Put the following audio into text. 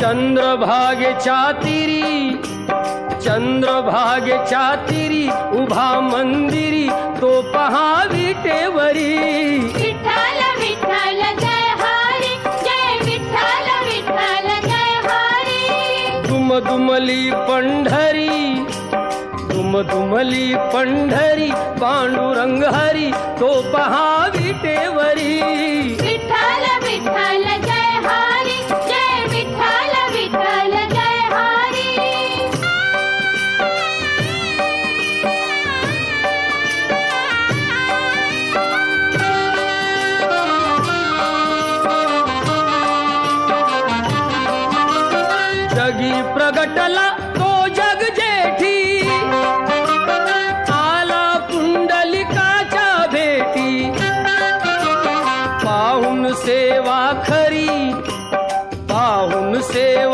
चंद्रभागेच्या तिरी चंद्रभागेच्या तिरी उभा मंदिरी तो पहा विटेवरी. विठ्ठल विठ्ठल जय हरी जय विठ्ठल विठ्ठल जय हरी. दुमदुमली पंढरी दुमदुमली पंढरी पांडुरंग हरी तो पहा जगी प्रगटला तो जग आला पुंडलिकाच्या भेटी। पाहून सेवा खरी पाहून सेवा